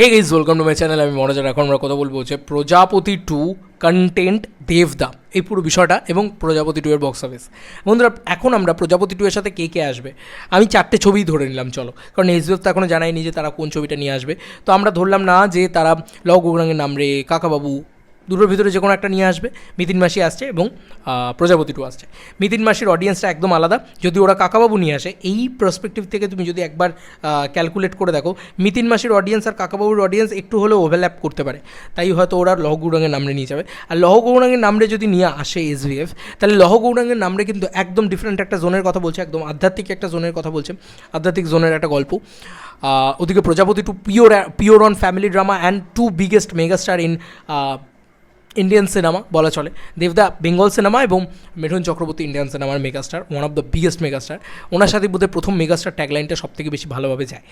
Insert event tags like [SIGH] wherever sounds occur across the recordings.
Hey guys welcome to my channel আমি মনোজার এখন আমরা কথা বলব হচ্ছে প্রজাপতি টু কন্টেন্ট দেবদা এই পুরো বিষয়টা এবং প্রজাপতি টু এর বক্স অফিস বন্ধুরা, এখন আমরা প্রজাপতি টু এর সাথে কে কে আসবে? আমি চারটে ছবিই ধরে নিলাম, চলো। কারণ এসবিএফ তো এখনও জানায়নি যে তারা কোন ছবিটা নিয়ে আসবে। তো আমরা ধরলাম না যে তারা লগ নাম রে, কাকাবাবু দুটোর ভিতরে যে কোনো একটা নিয়ে আসবে। মিতিন মাসি আসছে এবং প্রজাপতি টু আসছে। মিতিন মাসির অডিয়েন্সটা একদম আলাদা। যদি ওরা কাকাবাবু নিয়ে আসে, এই পার্সপেক্টিভ থেকে তুমি যদি একবার ক্যালকুলেট করে দেখো, মিতিন মাসির অডিয়েন্স আর কাকাবাবুর অডিয়েন্স একটু হলেও ওভারল্যাপ করতে পারে। তাই হয়তো ওরা লহ গৌরাঙ্গের নামরে নিয়ে যাবে। আর লহ গৌরাঙ্গের নামরে যদি নিয়ে আসে এসভিএফ তাহলে লহ গৌরাঙ্গের নামরে কিন্তু একদম ডিফারেন্ট একটা জোনের কথা বলছে, একদম আধ্যাত্মিক একটা জোনের কথা বলছে, আধ্যাত্মিক জোনের একটা গল্প। ওদিকে Projapoti two pure pure on family drama and two biggest megastar in Indian cinema বলা চলে। দেবদা বেঙ্গল সিনেমা এবং মিঠুন চক্রবর্তী ইন্ডিয়ান সিনেমার megastar one of the biggest megastar ওনার সাথে বোধহয় প্রথম মেগাস্টার ট্যাগলাইনটা সব থেকে বেশি ভালোভাবে যায়।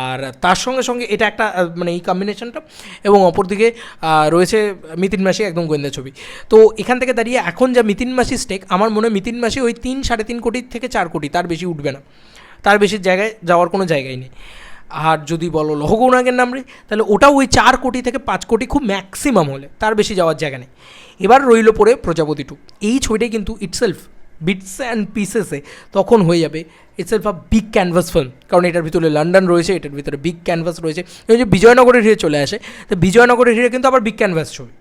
আর তার সঙ্গে সঙ্গে এটা একটা মানে এই কম্বিনেশনটা এবং অপরদিকে রয়েছে মিতিন মাসি একদম গোয়েন্দা ছবি। তো এখান থেকে দাঁড়িয়ে এখন যা মিতিন মাসি স্টেক আমার মনে হয় মিতিন মাসি ওই তিন সাড়ে তিন কোটি থেকে চার কোটি, তার বেশি উঠবে না। তার বেশি জায়গায় যাওয়ার কোনো জায়গাই নেই। আর যদি বলো লহগৌরাঙ্গের নাম রে, তাহলে ওটাও ওই চার কোটি থেকে পাঁচ কোটি খুব ম্যাক্সিমাম হলে, তার বেশি যাওয়ার জায়গা নেই। এবার রইল পরে প্রজাপতি টু এই ছবিটাই কিন্তু ইটসেলফ বিটস অ্যান্ড পিসেসে তখন হয়ে যাবে itself a big canvas film কারণ এটার ভিতরে লন্ডন রয়েছে, এটার ভিতরে বিগ ক্যানভাস রয়েছে। এই যে বিজয়নগরের হিরে চলে আসে, তো বিজয়নগরের হিরে কিন্তু আবার বিগ ক্যানভাস ছবি।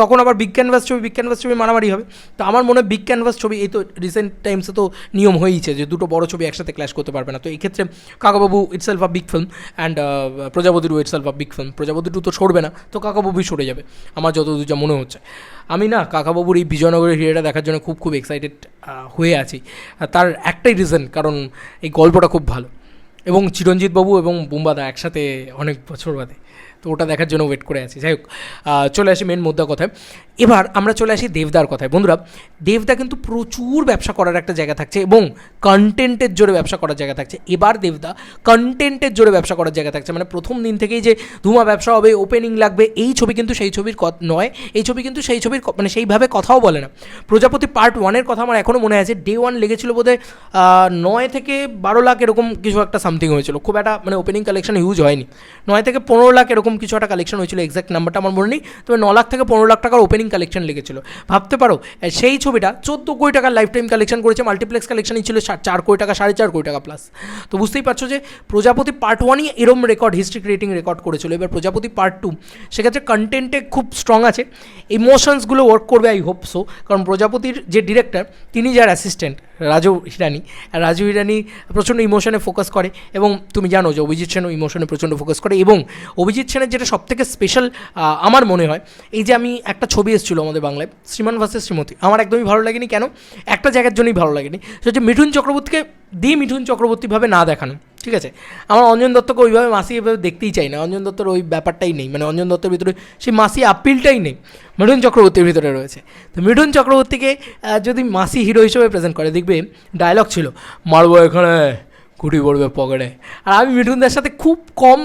তখন আবার বিগ ক্যানভাস ছবি বিগ ক্যানভাস ছবি মারামারি হবে। তো আমার মনে হয় বিগ ক্যানভাস ছবি, এই তো রিসেন্ট টাইমসে তো নিয়ম হয়েইছে যে দুটো বড় ছবি একসাথে ক্ল্যাশ করতে পারবে না। তো এই ক্ষেত্রে Kakababu itself a big film and Projapoti two itself a big film Projapoti two তো সরবে না, তো কাকাবাবুই সরে যাবে। আমার যতদূর যা মনে হচ্ছে। আমি না কাকাবাবুর এই বিজয়নগরের হিরেটা দেখার জন্য খুব খুব এক্সাইটেড হয়ে আছি। তার একটাই রিজন কারণ এই গল্পটা খুব ভালো। এবং চিরঞ্জিত বাবু এবং বুম্বাদা একসাথে অনেক বছর বাদে। তো ওটা দেখার জন্য ওয়েট করে আছি। যাই হোক চলে আসি মেন মুদ্রা কথায়। এবার আমরা চলে আসি দেবদার কথায়। বন্ধুরা, দেবদা কিন্তু প্রচুর ব্যবসা করার একটা জায়গা থাকছে এবং কন্টেন্টের জোরে ব্যবসা করার জায়গা থাকছে। এবার দেবদা কন্টেন্টের জোরে ব্যবসা করার জায়গা থাকছে। মানে প্রথম দিন থেকেই যে ধুমা ব্যবসা হবে ওপেনিং লাগবে, এই ছবি কিন্তু সেই ছবির নয়। এই ছবি কিন্তু সেই ছবির মানে সেইভাবে কথাও বলে না। প্রজাপতি পার্ট ওয়ানের কথা আমার এখনও মনে আছে। ডে ওয়ান লেগেছিল বোধহয় নয় থেকে বারো লাখ এরকম কিছু একটা সামথিং হয়েছিল। খুব একটা মানে ওপেনিং কালেকশন ইউজ হয়নি। নয় থেকে পনেরো লাখ এরকম কিছু একটা কালেকশন হয়েছিল এক্সাক্ট নাম্বারটা আমার মনে নেই, তবে ন লাখ থেকে পনেরো লাখ টাকার ওপেনিং কালেকশন লেগেছিল। ভাবতে পারো সেই ছবিটা চোদ্দ কোটি টাকার লাইফ টাইম কালেকশন করেছে মাল্টিপ্লেক্স কালেকশনই ছিল চার কোটি টাকা, সাড়ে চার কোটি টাকা প্লাস তো বুঝতেই পারছ যে প্রজাপতি পার্ট ওয়ানই এরম রেকর্ড হিস্ট্রি ক্রিয়েটিং রেকর্ড করেছিল। এবার প্রজাপতি পার্ট টু সেক্ষেত্রে কন্টেন্টে খুব স্ট্রং আছে ইমোশনসগুলো ওয়ার্ক করবে আই হোপ সো কারণ প্রজাপতির যে ডিরেক্টর তিনি যার অ্যাসিস্ট্যান্ট রাজু হিরানি। রাজু হিরানি প্রচণ্ড ইমোশনে ফোকাস করে, এবং তুমি জানো যে অভিজিৎ সেনও ইমোশনে প্রচণ্ড ফোকাস করে, এবং অভিজিৎ সেনের যেটা সবথেকে স্পেশাল আমার মনে হয়, এই যে আমি একটা ছবি এসেছিল আমাদের বাংলায়, শ্রীমান ভার্সেস শ্রীমতী, আমার একদমই ভালো লাগেনি কেন? একটা জায়গার জন্যই ভালো লাগেনি, সেটা হচ্ছে মিঠুন চক্রবর্তীকে দি মিঠুন চক্রবর্তীভাবে না দেখানো, ঠিক আছে? আমার অঞ্জন দত্তকে ওইভাবে মাসি এভাবে দেখতেই চাই না, অঞ্জন দত্তর ওই ব্যাপারটাই নেই মানে অঞ্জন দত্তের ভিতরে সেই মাসি আপিলটাই নেই, মিঠুন চক্রবর্তীর ভিতরে রয়েছে। তো মিঠুন চক্রবর্তীকে যদি মাসি হিরো হিসেবে প্রেজেন্ট করে, দেখবে ডায়লগ ছিল, মারবো এখানে ঘুটি পড়বে পকেটে আর আমি মিঠুনদের সাথে খুব কম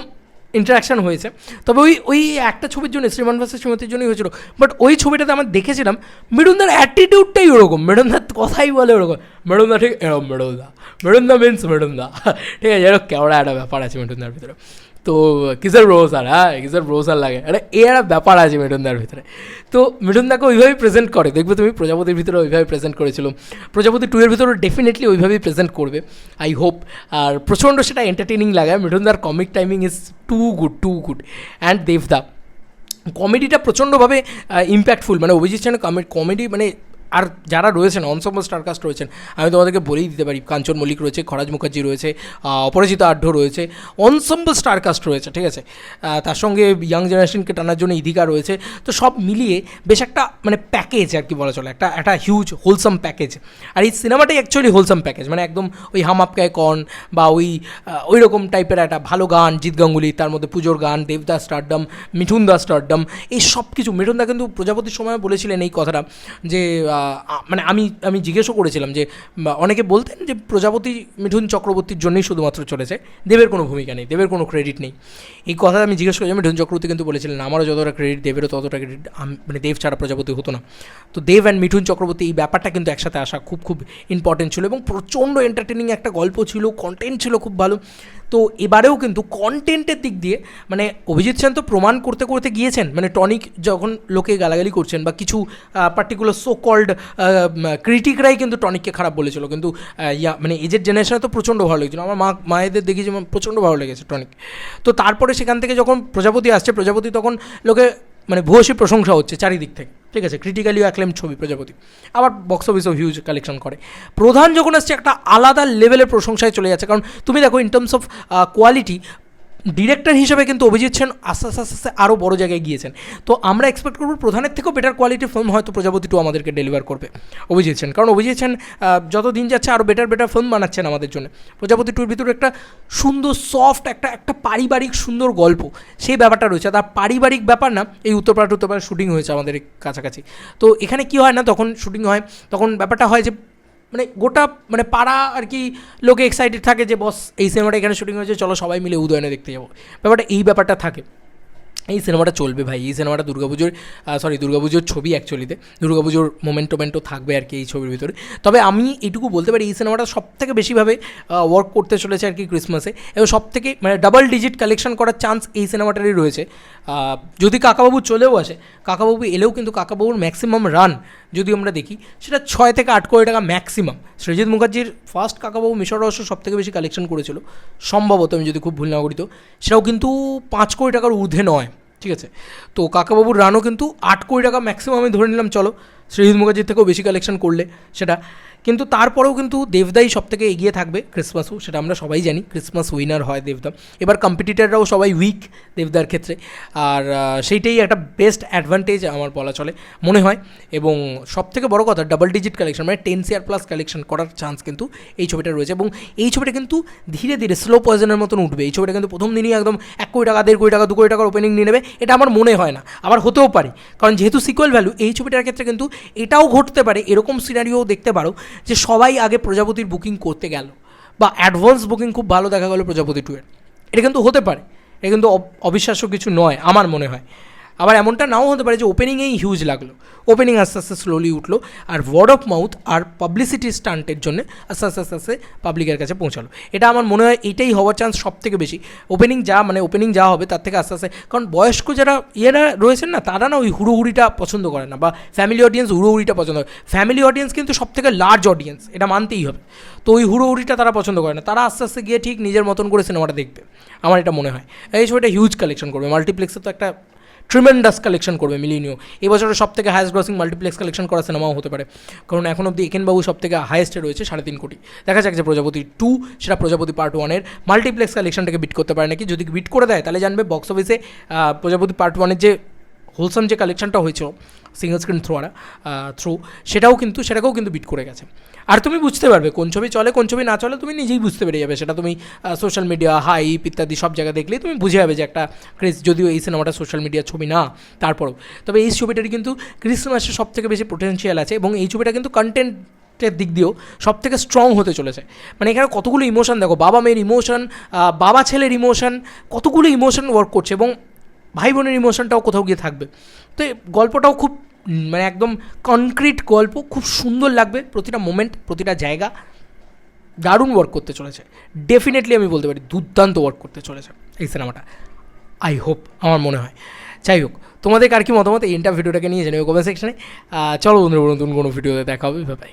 ইন্টারাকশান হয়েছে। তবে ওই ওই একটা ছবির জন্য শ্রীমান ভাসের শ্রীমতির জন্যই হয়েছিল। বাট ওই ছবিটাতে আমার দেখেছিলাম, মেরুনদার অ্যাটিটিউডটাই ওরকম। মেরুনদার কথাই বলে ওরকম। মেডুন্দা ঠিক এরম মেডুন্দা মেডুন্দা মিন্স মেডুন্দা [LAUGHS] ঠিক আছে এরকম কেমন একটা ব্যাপার আছে মেরুনদার ভিতরে। তো কিসের ব্রোসার হ্যাঁ কিসের ব্রোসার লাগে? আরে, এ একটা ব্যাপার আছে মিঠুনদার ভিতরে। তো মিঠুনদাকে ওইভাবেই প্রেজেন্ট করে। দেখবে তুমি প্রজাপতির ভিতরে ওইভাবে প্রেজেন্ট করেছিল। প্রজাপতি টু এর ভিতরে ডেফিনেটলি ওইভাবেই প্রেজেন্ট করবে আই হোপ আর প্রচণ্ড সেটা এন্টারটেনিং লাগে। মিঠুনদার comic timing is too good too good and দেবদা কমেডিটা প্রচণ্ডভাবে ইম্প্যাক্টফুল মানে অভিজিৎ সেনের কমেডি মানে আর যারা রয়েছেন অনসম্বল স্টারকাস্ট রয়েছেন, আমি তোমাদেরকে বলেই দিতে পারি, কাঞ্চন মল্লিক রয়েছে, খরাজ মুখার্জি রয়েছে অপরাজিতা আঢ্য রয়েছে অনসম্বল স্টারকাস্ট রয়েছে, ঠিক আছে? তার সঙ্গে ইয়াং জেনারেশনকে টানার জন্য ইদিকা রয়েছে, তো সব মিলিয়ে বেশ একটা মানে প্যাকেজ আর কি বলা চলে, একটা একটা হিউজ হোলসাম প্যাকেজ আর এই সিনেমাটাই অ্যাকচুয়ালি হোলসাম প্যাকেজ মানে একদম ওই হাম আপকায় কন বা ওই ওই রকম টাইপের একটা ভালো গান, জিৎ গাঙ্গুলি, তার মধ্যে পুজোর গান, দেবদাস স্টারডম মিঠুন দাস স্টারডম এই সব কিছু মিঠুন দা কিন্তু প্রজাপতির সময় বলেছিলেন এই কথাটা যে মানে আমি আমি জিজ্ঞেসও করেছিলাম যে অনেকে বলতেন যে প্রজাপতি, মিঠুন চক্রবর্তীর জন্যই শুধুমাত্র চলেছে। দেবের কোনো ভূমিকা নেই, দেবের কোনো ক্রেডিট নেই। এই কথা আমি জিজ্ঞেস করেছি মিঠুন চক্রবর্তী কিন্তু বলেছিলেন, আমারও যতটা ক্রেডিট দেবেরও ততটা ক্রেডিট মানে দেব ছাড়া প্রজাপতি হতো না। তো দেব অ্যান্ড মিঠুন চক্রবর্তী এই ব্যাপারটা কিন্তু একসাথে আসা খুব খুব ইম্পর্টেন্ট ছিল এবং প্রচণ্ড এন্টারটেনিং একটা গল্প ছিল কন্টেন্ট ছিল খুব ভালো। তো এবারেও কিন্তু কন্টেন্টের দিক দিয়ে মানে অভিজিৎ সেন তো প্রমাণ করতে করতে গিয়েছেন। মানে টনিক যখন লোকে গালাগালি করছেন বা কিছু পার্টিকুলার সো কল্ড ক্রিটিকরাই কিন্তু টনিককে খারাপ বলেছিল। কিন্তু ইয়া মানে এজের জেনারেশনে তো প্রচণ্ড ভালো লেগেছিল। আমার মা, মায়েদের দেখেছি প্রচণ্ড ভালো লেগেছে টনিক। তো তারপরে সেখান থেকে যখন প্রজাপতি আসছে, প্রজাপতি তখন লোকে মানে ভূয়সী প্রশংসা হচ্ছে চারিদিক থেকে। ঠিক আছে? ক্রিটিক্যালিও অ্যাক্লেম ছবি প্রজাপতি। আবার বক্স অফিসও হিউজ কালেকশন করে। প্রধান যখন আসছে, একটা আলাদা লেভেলের প্রশংসায় চলে যাচ্ছে। কারণ, তুমি দেখো in terms of quality director হিসেবে কিন্তু অভিজিৎ সেন আস্তে আস্তে আস্তে আস্তে আরও বড় জায়গায় গিয়েছেন। তো আমরা এক্সপেক্ট করব প্রধানের থেকেও বেটার কোয়ালিটির ফিল্ম হয়তো প্রজাপতি টু আমাদেরকে ডেলিভার করবে অভিজিৎ সেন। কারণ অভিজিৎ সেন যত দিন যাচ্ছে আরও বেটার বেটার ফিল্ম বানাচ্ছেন আমাদের জন্য। প্রজাপতি টুর ভিতরে একটা সুন্দর সফট একটা একটা পারিবারিক সুন্দর গল্প। সেই ব্যাপারটা রয়েছে। তার পারিবারিক ব্যাপার না, এই উত্তরপাড়া উত্তরপাড়া শুটিং হয়েছে আমাদের কাছাকাছি। তো এখানে কি হয় না, তখন শুটিং হয়, তখন ব্যাপারটা হয় যে মানে গোটা মানে পাড়া আর কি লোকে এক্সাইটেড থাকে যে, বস, এই সিনেমাটা এখানে শুটিং হয়েছে, চলো সবাই মিলে উদয়নে দেখতে যাব। ব্যাপারটা, এই ব্যাপারটা থাকে। এই সিনেমাটা চলবে ভাই, এই সিনেমাটা দুর্গাপুজোর সরি দুর্গাপুজোর ছবি অ্যাকচুয়ালিতে দুর্গাপুজোর মোমেন্টো টোমেন্টো থাকবে আর কি এই ছবির ভিতরে। তবে আমি এইটুকু বলতে পারি, এই সিনেমাটা সব থেকে বেশিভাবে ওয়ার্ক করতে চলেছে আর কি ক্রিসমাসে এবং সব থেকে মানে ডাবল ডিজিট কালেকশন করার চান্স এই সিনেমাটারই রয়েছে। যদি কাকাবাবু চলেও আসে, কাকাবাবু এলেও কিন্তু কাকাবাবুর ম্যাক্সিমাম রান যদি আমরা দেখি, সেটা ছয় থেকে আট কোটি টাকা ম্যাক্সিমাম সৃজিৎ মুখার্জির ফার্স্ট কাকাবাবু মিশর রহস্য সব থেকে বেশি কালেকশন করেছিল, সম্ভবত আমি যদি খুব ভুল না করি তো সেটাও কিন্তু পাঁচ কোটি টাকার ঊর্ধ্বে নয়। ঠিক আছে? তো কাকাবাবুর রানও কিন্তু আট কোটি টাকা ম্যাক্সিমাম আমি ধরে নিলাম, চলো। শ্রীজিৎ মুখার্জির থেকেও বেশি কালেকশন করলে সেটা। কিন্তু তারপরেও কিন্তু দেবদাই সব থেকে এগিয়ে থাকবে ক্রিসমাসও সেটা আমরা সবাই জানি। ক্রিসমাস উইনার হয় দেবদা। এবার কম্পিটিটাররাও সবাই উইক দেবদার ক্ষেত্রে। আর সেইটাই একটা বেস্ট অ্যাডভান্টেজ আমার বলা চলে, মনে হয়। এবং সব থেকে বড় কথা ডাবল ডিজিট কালেকশন মানে টেন সিআর প্লাস কালেকশন করার চান্স কিন্তু এই ছবিটা রয়েছে। এবং এই ছবিটা কিন্তু ধীরে ধীরে স্লো পয়জনের মতন উঠবে। এই ছবিটা কিন্তু প্রথম দিনই একদম এক কোটি টাকা, দেড় কোটি টাকা, দু কোটি টাকার ওপেনিং নিয়ে নেবে। এটা আমার মনে হয় না। আবার হতেও পারে। কারণ যেহেতু সিকুয়েল ভ্যালু এই ছবিটার ক্ষেত্রে কিন্তু এটাও ঘটতে পারে। এরকম সিনারিও দেখতে পারো। যে সবাই আগে প্রজাপতির বুকিং করতে গেল। বা অ্যাডভান্স বুকিং খুব ভালো দেখা গেলো প্রজাপতি টু এর। এটা কিন্তু হতে পারে। এটা কিন্তু অবিশ্বাস্য কিছু নয়, আমার মনে হয়। আবার এমনটা নাও হতে পারে যে ওপেনিংয়েই হিউজ লাগল। ওপেনিং আস্তে আস্তে স্লোলি উঠল আর ওয়ার্ড অফ মাউথ আর পাবলিসিটি স্টান্টের জন্য আস্তে আস্তে আস্তে আস্তে পাবলিকের কাছে পৌঁছালো। এটা আমার মনে হয় এটাই হওয়ার চান্স সব থেকে বেশি। ওপেনিং যা মানে ওপেনিং যা হবে তার থেকে আস্তে আস্তে, কারণ বয়স্ক যারা, ইয়েরা রয়েছেন না, তারা না ওই হুড়োহুড়িটা পছন্দ করে না বা ফ্যামিলি অডিয়েন্স হুড়োহুড়িটা পছন্দ করে। ফ্যামিলি অডিয়েন্স কিন্তু সব থেকে লার্জ অডিয়েন্স এটা মানতেই হবে। তো ওই হুড়োহুড়িটা তারা পছন্দ করে না। তারা আস্তে আস্তে গিয়ে ঠিক নিজের মতন করে সিনেমাটা দেখবে। আমার এটা মনে হয়। এই ছবিটা হিউজ কালেকশন করবে। মাল্টিপ্লেক্সে তো একটা ট্রিমেন্ডাস কালেকশন করবে মিলিনিও এই বছরের সব থেকে হায়েস্ট গ্রসিং মাল্টিপ্লেক্স কালেকশন করা সিনেমাও হতে পারে। কারণ এখন অব্দি একেনবাবু সব থেকে হায়েস্টে রয়েছে সাড়ে তিন কোটি। দেখা যাক যে প্রজাপতি টু সেটা প্রজাপতি পার্ট ওয়ানের মাল্টিপ্লেক্স কালেকশনটাকে বিট করতে পারে নাকি। যদি বিট করে দেয়, তাহলে জানবে বক্স অফিসে প্রজাপতি পার্ট ওয়ানের যে হোলসাম যে কালেকশনটা হয়েছিল সিঙ্গল স্ক্রিন থ্রোয়ারা থ্রু সেটাও কিন্তু, সেটাকেও কিন্তু বিট করে গেছে। আর তুমি বুঝতে পারবে, কোন ছবি চলে, কোন ছবি না চলে, তুমি নিজেই বুঝতে পেরে যাবে। সেটা তুমি সোশ্যাল মিডিয়া হাইপ ইত্যাদি সব জায়গায় দেখলেই তুমি বুঝে যাবে যে একটা ক্রিস যদিও এই সিনেমাটা সোশ্যাল মিডিয়ার ছবি না, তারপরেও। তবে এই ছবিটারই কিন্তু ক্রিসমাসের সব থেকে বেশি পোটেনশিয়াল আছে এবং এই ছবিটা কিন্তু কন্টেন্ট দিক দিয়েও সব থেকে স্ট্রং হতে চলেছে। মানে এখানে কতগুলো ইমোশন দেখো বাবা মেয়ের ইমোশন বাবা ছেলের ইমোশন কতগুলো ইমোশন ওয়ার্ক করছে এবং ভাই বোনের ইমোশনটাও কোথাও গিয়ে থাকবে। তো গল্পটাও খুব মানে একদম কনক্রিট গল্প, খুব সুন্দর লাগবে। প্রতিটা মোমেন্ট প্রতিটা জায়গা দারুণ ওয়ার্ক করতে চলেছে। ডেফিনেটলি আমি বলতে পারি দুর্দান্ত ওয়ার্ক করতে চলেছে এই সিনেমাটা আই হোপ আমার মনে হয়। যাই হোক, তোমাদের আর কি মতামত? এই ইন্টার ভিডিওটাকে নিয়ে জানিও কমেন্ট সেকশনে চলো বন্ধুরা, নতুন কোনো ভিডিওতে দেখা হবে। বাই